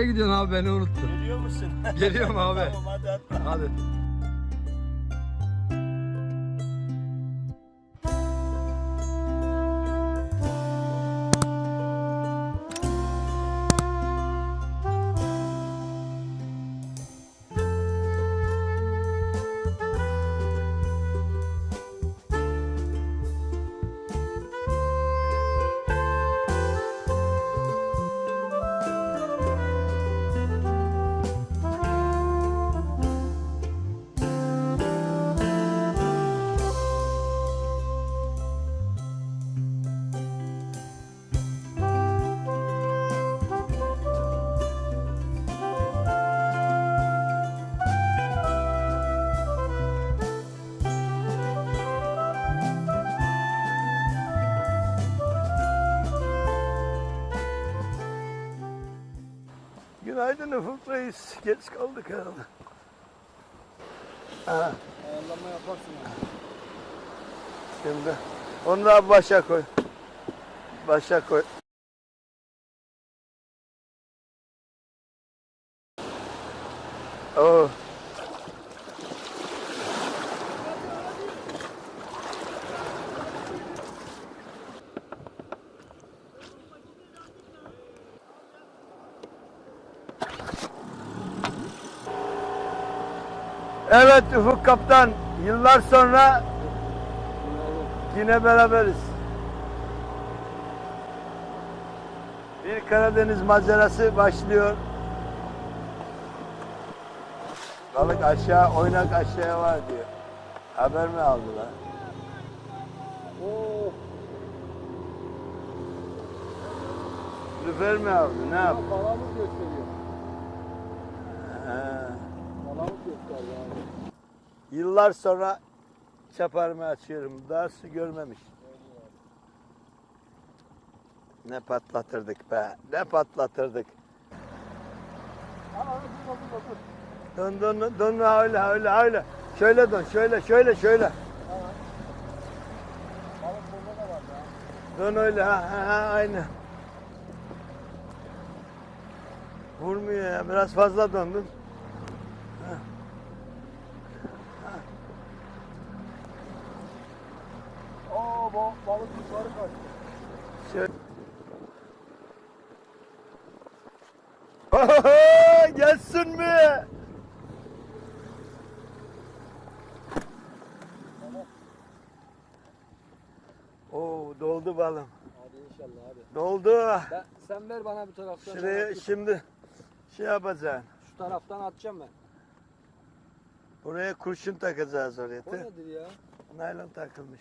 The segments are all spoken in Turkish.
Nereye gidiyorsun abi beni unuttun. Geliyor musun? Geliyorum abi. tamam hadi atla. Hadi. Günaydın Ufuk Reis. Geç kaldık herhalde. Ha, Ayarlama yaparsın abi. şimdi. Onu da başa koy. Başa koy. Oh. Evet Ufuk Kaptan, yıllar sonra yine beraberiz. Bir Karadeniz macerası başlıyor. Balık aşağı, oynak aşağıya var diyor. Haber mi aldılar? Oo, Lüfer mi aldı? Ne ya yaptı? balamız gösteriyor. He. Balamız gösteriyor abi. Yıllar sonra çaparımı açıyorum. Daha su görmemiş. Ne patlatırdık be. Ne patlatırdık. Dur. Dön dön dön öyle öyle öyle. Şöyle dön şöyle şöyle şöyle. Dön öyle ha ha, ha aynı. Vurmuyor ya biraz fazla döndün. Bu balık yukarı kaçtı. Gelsin mi? Oo doldu balım. Hadi inşallah hadi. Doldu. Ben, sen ver bana bir taraftan. Şuraya şimdi şey yapacağım. Şu taraftan atacağım ben. Buraya kurşun takacağız oraya. O nedir ya? Naylon takılmış.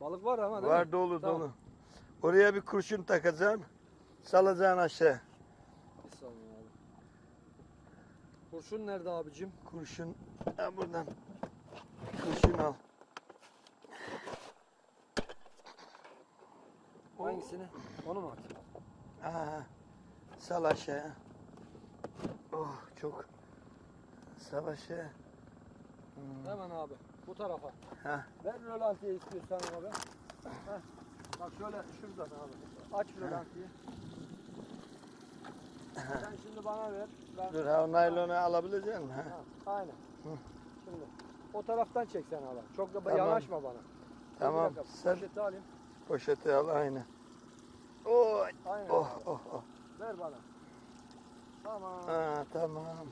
Balık var ama değil Var mi? dolu Tamam. dolu. Oraya bir kurşun takacaksın. Salacaksın aşağı. Bir saniye abi. Kurşun nerede abicim? Kurşun ha buradan. Kurşun al. Hangisini? Onu mu atayım? Aha. Sal aşağı. Oh çok. Sal aşağı. Hmm. Hemen abi. Bu tarafa. Heh. Ver rölantiyi istiyorsan abi. Heh. Bak şöyle şuradan abi. Aç rölantiyi. Sen şimdi bana ver. Ben... Dur ha o naylonu alabilecek misin? Ha? Aynen. Hı. Şimdi o taraftan çeksen abi. Çok da Tamam. yanaşma bana. Tamam. Sen Poşeti alayım. poşeti al aynı. Oy. Aynen. Oh abi. oh oh. Ver bana. Tamam. Ha, tamam.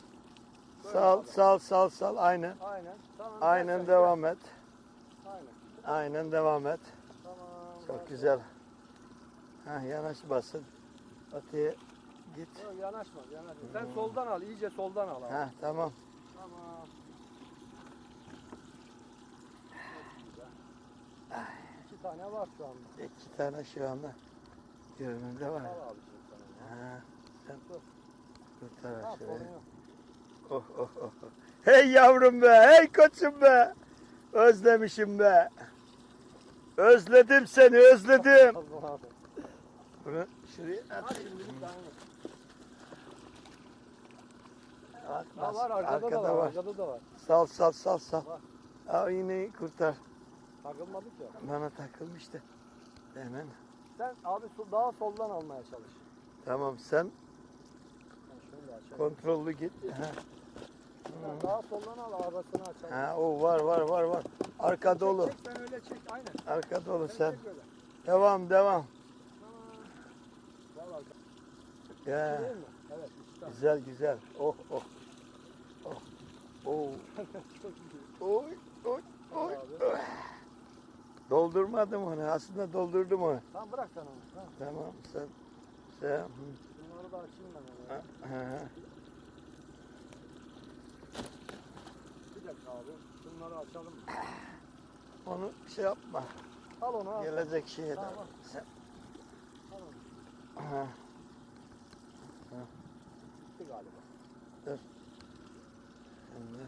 Sal abi. sal sal sal aynen. Aynen. Tamam. Aynen devam et. Aynen. Aynen devam et. Tamam. Çok güzel. Ha yanaş basın. Öteye git. Yok yanaşma. yanaşma. Sen soldan al. iyice soldan al abi. Ha tamam. Tamam. İki tane var şu anda. İki tane şu anda görünümde var. Al abicim sana. Ha, sen Dur. kurtar Ha, aşağıya. sorun yok. Oh, oh, oh, oh. Hey yavrum be, hey koçum be. Özlemişim be. Özledim seni, özledim. Bunu şuraya at. şimdi bir tane. At, Ha bas. var arkada, da var, Arkada da var. Sal, sal, sal, sal. Var. Al iğneyi kurtar. Takılmadık ya. Bana takılmıştı. Hemen. Sen abi daha soldan almaya çalış. Tamam sen Kontrollü git. Ha. Daha soldan al arabasını açalım. ha o var var var var. Arka dolu. Çek, sen öyle çek aynen. Arka dolu Sen sen. Devam devam. Vallahi Ya. Evet işte. Güzel güzel. Oh oh. Oh. Oh. Oy oy oy. Doldurmadım onu. Aslında doldurdum onu. Tamam bırak sen onu. Ha. Tamam sen. Sen. Bunları da açayım ben. Ha, ha. Dakika abi. Bunları açalım. Onu şey yapma. Al onu al. Gelecek şeye de. Tamam. Sen. Al onu. Ha. Bitti galiba. Şimdi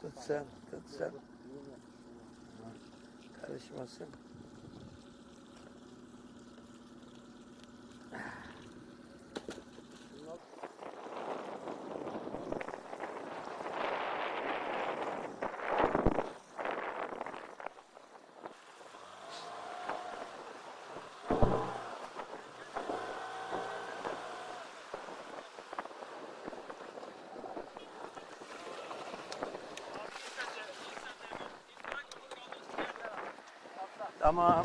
tut sen. Tut sen. Karışmasın. Tamam.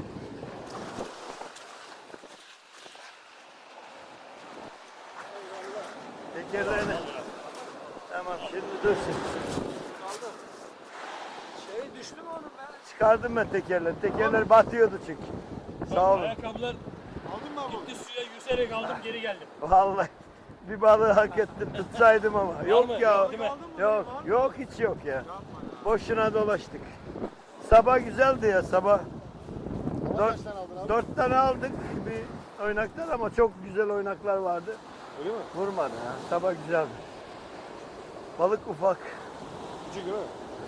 Tekerlerini. Tamam şimdi dursun. kaldı. Şey düştü mü onun be? Çıkardım ben tekerleri. Tekerler batıyordu çünkü. Sağ olun. Ayakkabılar Aldın mı abi? gitti suya yüzerek aldım geri geldim. Vallahi bir balığı hak ettim tutsaydım ama. Yok mı? ya. Değil mi? Yok yok hiç yok ya. Boşuna dolaştık. Sabah güzeldi ya sabah. Dört, abi? dört tane aldık bir oynaklar ama çok güzel oynaklar vardı. Öyle mi? Vurmadı ya. Sabah güzeldi. Balık ufak. Küçük değil mi?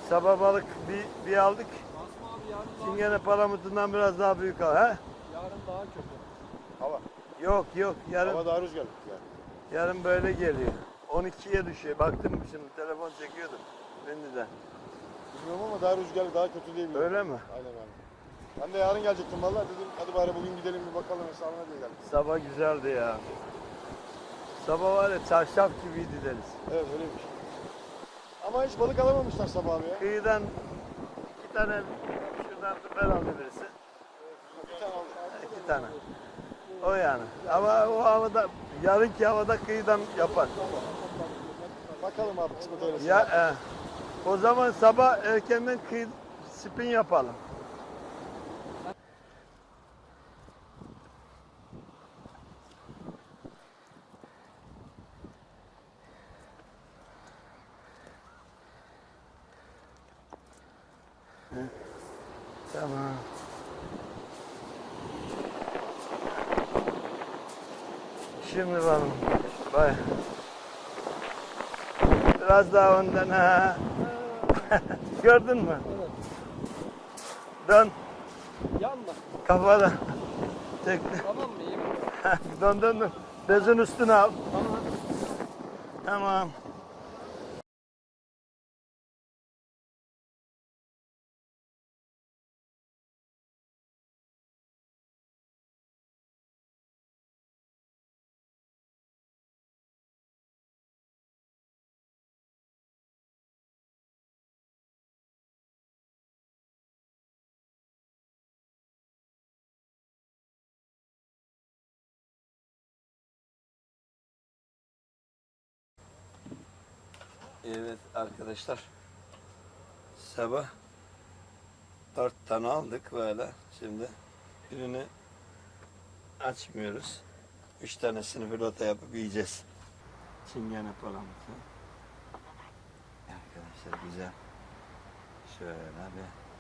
Sabah balık bir, bir aldık. Asma abi yarın daha, Çingene palamutundan biraz daha büyük al. He? yarın daha kötü. Hava. Yok yok yarın Hava daha rüzgarlı yani. yarın böyle geliyor. 12'ye düşüyor. Baktım şimdi telefon çekiyordum. Ünlüden. Bilmiyorum ama daha rüzgarlı, daha kötü değil mi? Öyle mi? Aynen aynen. Ben de yarın gelecektim vallahi dedim hadi bari bugün gidelim bir bakalım hesabına diye geldim. Sabah güzeldi ya. Sabah var ya çarşaf gibiydi deniz. Evet öyleymiş. Ama hiç balık alamamışlar sabah abi ya. Kıyıdan iki tane şuradan biber aldı birisi. Bir tane aldım. İki tane. O yani. Ama o havada, yarınki havada kıyıdan yapar. Bakalım abi kısmet öylesi. Ya, e, o zaman sabah erkenden kıyı spin yapalım. Tamam. Şimdi bakalım. Bay. Biraz daha önden ha. Gördün mü? Evet. Dön Yanma. kafadan. Çek. Tamam mı? İyi mi? dön dön dön. Bezin üstüne al. Tamam. Tamam. Evet arkadaşlar. Sabah dört tane aldık böyle. Şimdi birini açmıyoruz. Üç tanesini filota yapıp yiyeceğiz. Çingene falan. Arkadaşlar güzel. Şöyle bir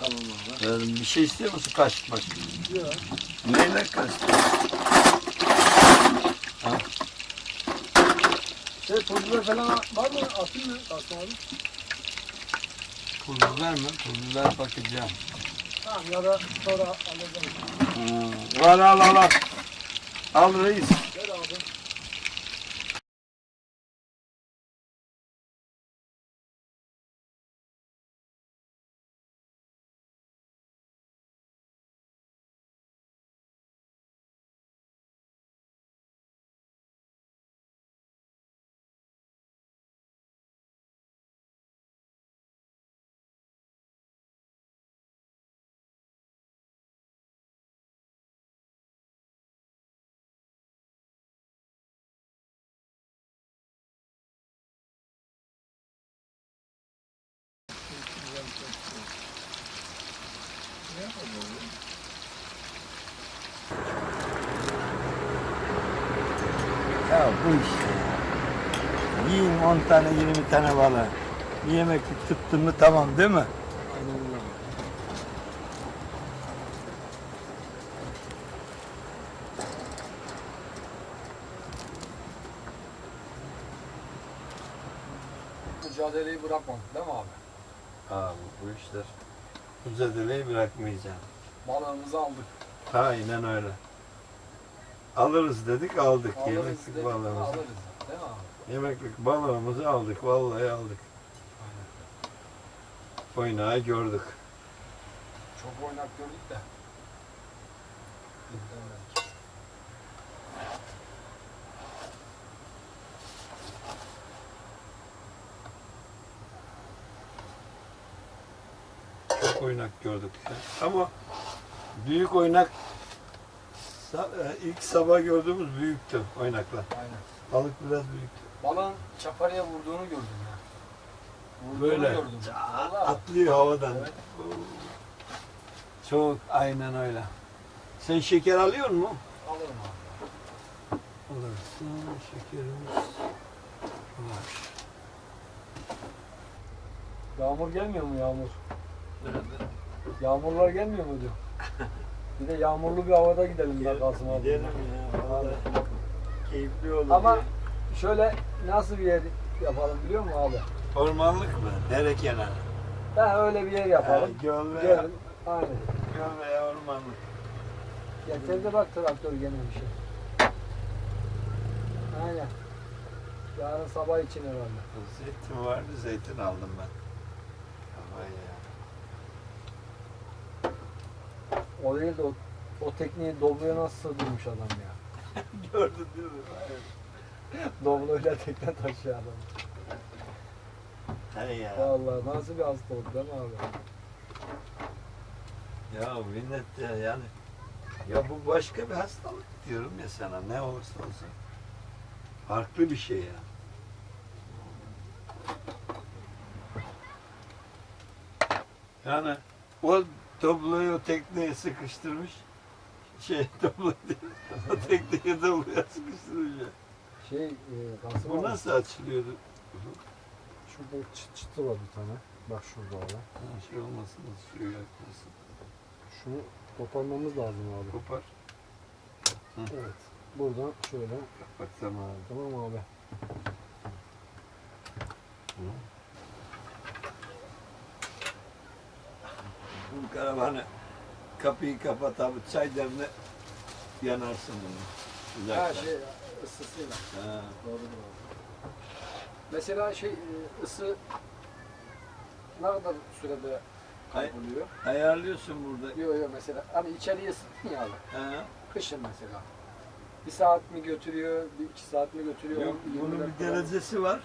Tamam abi. Ee, bir şey istiyor musun? Kaşık maşık. Yok. Neyle kaşık? Şey pul biber falan var mı? Atayım mı? Kasım abi. Mi? Pul biber bakacağım. Tamam ya da sonra alacağım. Hmm, Var al al al. Al reis. Bu işte ya. Yiyin 10 tane 20 tane balığı. Bir yemeklik tuttun mu tamam değil mi? Mücadeleyi bırakmadık değil mi abi? Abi bu işler mücadeleyi bırakmayacağım. Balığımızı aldık. Aynen öyle. Alırız dedik aldık. Alırız Yemeklik dedik, balığımızı. Alırız. Değil mi abi? Yemeklik balığımızı aldık. Vallahi aldık. Oynağı gördük. Çok oynak gördük de. Çok oynak gördük. Ama büyük oynak ilk sabah gördüğümüz büyüktü oynaklar. Aynen. Balık biraz büyüktü. Balığın çaparıya vurduğunu gördüm ya. Vurduğunu Böyle gördüm. Vallahi. atlıyor havadan. Evet. Çok aynen öyle. Sen şeker alıyor mu? Alırım abi. Alırsın şekerimiz var. Yağmur gelmiyor mu yağmur? Yağmurlar gelmiyor mu diyor. Bir de yağmurlu bir havada gidelim ben Kasım abi. Gidelim ya. vallahi Keyifli olur. Ama ya. şöyle nasıl bir yer yapalım biliyor musun abi? ormanlık mı? Dere kenarı. Ben öyle bir yer Ha, yapalım. göl veya, Gelin. Aynen. göl veya ormanlık. Getirdi bak traktör gene bir şey. Aynen. Yarın sabah için herhalde. Zeytin vardı, zeytin aldım ben. Vay ya. O değil de o, o tekniği Doblo'ya nasıl sığdırmış adam ya. Gördün değil mi? Doblo'yla tekne taşıyor adam. Hey ya. Vallahi nasıl bir hasta oldu değil mi abi? Ya minnet ya yani. Ya bu başka bir hastalık diyorum ya sana ne olursa olsun. Farklı bir şey ya. Yani o Doblo'yu o tekneye sıkıştırmış. Şey Doblo değil. o tekneye Doblo'ya sıkıştırmış ya. Şey, e, Kasım Bu abi, nasıl açılıyordu? şurada çıt çıtı var bir tane. Bak şurada abi. Ha, şey olmasın, suyu yakmasın. Şunu koparmamız lazım abi. Kopar. Evet. Buradan şöyle. Bak tamam. Tamam abi. Bu karavanı kapıyı kapat abi çay demle yanarsın bunu. Ha Uzaktan. şey ısısıyla. Ha. Doğrudur abi. Mesela şey e, ısı ne kadar sürede kayboluyor? Ayarlıyorsun burada. Yok yok mesela hani içeriye ısıttın ya abi. Ha. Kışın mesela. Bir saat mi götürüyor, bir iki saat mi götürüyor? Yok, bunun bir derecesi var.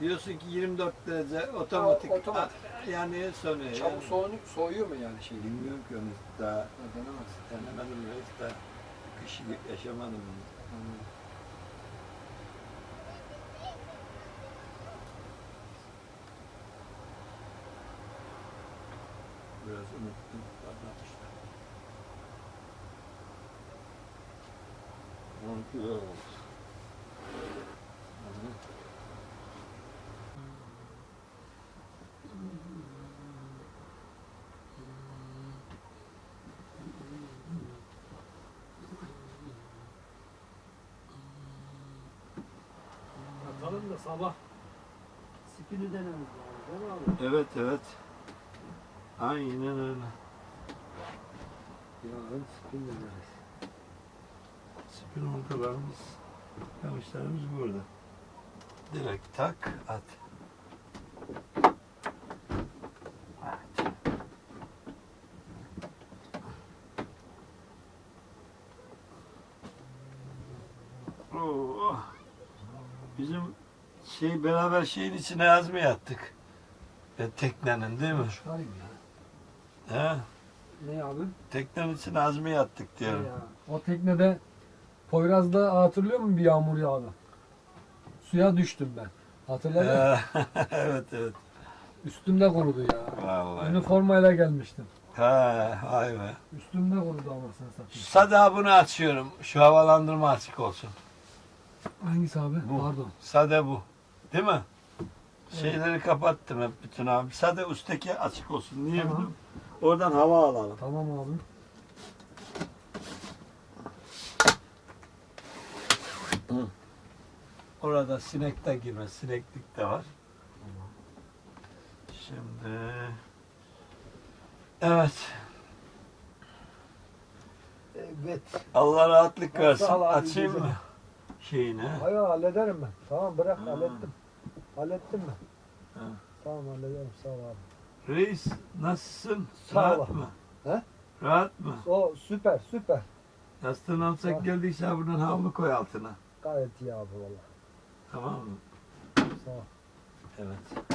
Diyorsun ki 24 derece otomatik. Otomatik. Ha, Yani sönüyor. Çabuk yani. soğunuyor, soğuyor mu yani şey? Bilmiyorum ki onu daha Ha, denemezsin. denemedim hiç daha kışı yaşamadım onu. Anladım. Biraz unuttum. 10 kilo oldu. Hı. Lazım da sabah. Spini denememiz lazım değil mi abi? Evet evet. Aynen öyle. Yarın spin deneriz. Spin ortalarımız, kamışlarımız burada. Direkt tak at. Oo. Bizim şey beraber şeyin içine yazmaya yattık. E, teknenin değil mi? Çıkarayım ya. He? Ne abi? Teknenin içine azmaya yattık diyorum. Ya, o teknede Poyraz'da hatırlıyor musun bir yağmur yağdı? Suya düştüm ben. Hatırladın mı? Evet evet. Üstümde kurudu ya. Vallahi. Üniformayla gelmiştim. Ha, vay be. Üstümde kurudu ama sen satayım. Bunu açıyorum. Şu havalandırma açık olsun. Hangisi abi? Bu. Pardon. Sade bu. Değil mi? Şeyleri kapattım hep bütün abi. Sade üstteki açık olsun. Niye Tamam. biliyor musun? Oradan hava alalım. Tamam abi. Orada sinek de girmez. Sineklik de var. Şimdi Evet. Evet. Allah rahatlık versin. Sağ ol abi, Açayım güzel. mı? Şeyini. Hayır hallederim ben. Tamam bırak Ha. hallettim. Hallettim ben. Ha. Tamam hallederim sağ ol abi. Reis nasılsın? Sağ Rahat ol. mı? He? Rahat mı? O süper süper. Yastığını alsak ol. geldiyse buradan havlu koy altına. Gayet iyi abi valla. Tamam mı? Sağ ol. Evet.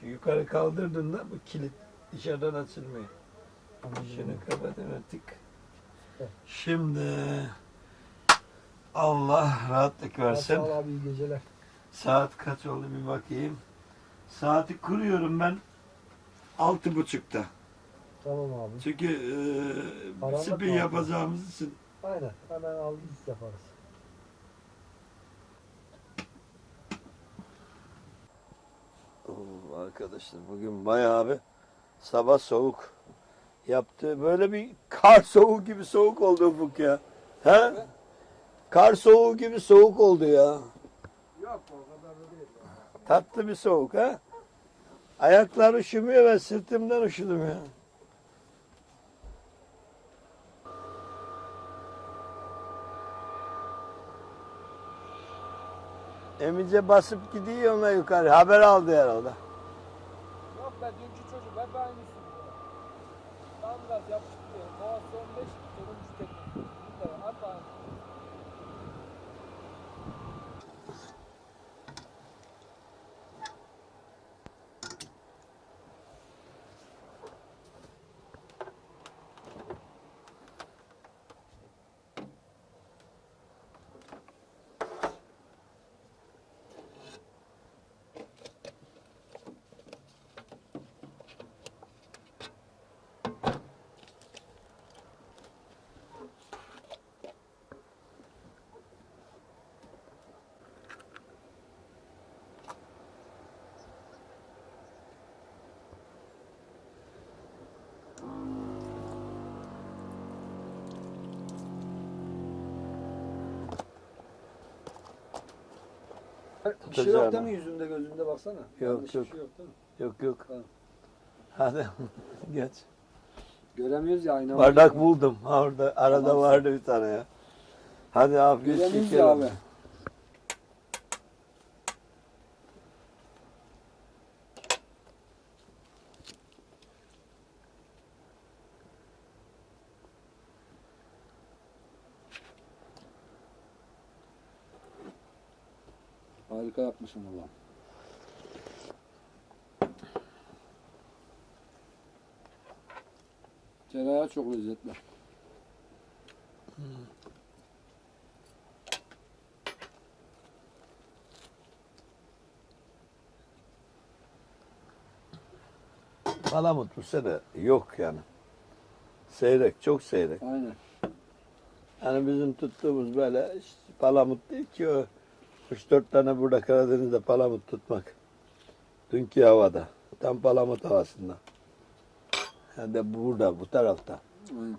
Şu yukarı kaldırdığında bu kilit dışarıdan açılmıyor. Anladım. Şunu kapatın artık. Süper. Şimdi Allah rahatlık versin. Sağ ol abi iyi geceler. Saat kaç oldu bir bakayım. Saati kuruyorum ben altı buçukta. Tamam abi. Çünkü e, Karanlık spin mı yapacağımız için Aynen hemen aldık yaparız. Oo, arkadaşlar bugün bayağı bir sabah soğuk yaptı. Böyle bir kar soğuğu gibi soğuk oldu ufuk ya. He? Kar soğuğu gibi soğuk oldu ya. Yok o kadar da değil. Tatlı bir soğuk ha. Ayaklar üşümüyor ve sırtımdan üşüdüm ya. Emice basıp gidiyor ona yukarı. Haber aldı herhalde. Yok ben dünkü çocuk hep aynı üstünde. Tam gaz yapıştı. Boğaz 15 turuncu teknik. Bir Bir şey yok değil mi yüzünde gözünde baksana. Yanlış yok. Bir şey yok değil mi? Yok yok. Tamam. Hadi geç. Göremiyoruz ya ayna. Bardak buldum. Ha orada arada Tamam. vardı bir tane ya. Hadi afiyet Göremiyoruz ya olsun. abi. Harika yapmışsın valla. Tereyağı çok lezzetli. Palamut bu sene yok yani. Seyrek, çok seyrek. Aynen. Yani bizim tuttuğumuz böyle işte palamut değil ki o 3-4 tane burada Karadeniz'de palamut tutmak. Dünkü havada. Tam palamut havasında. Hem de burada, bu tarafta. Aynen.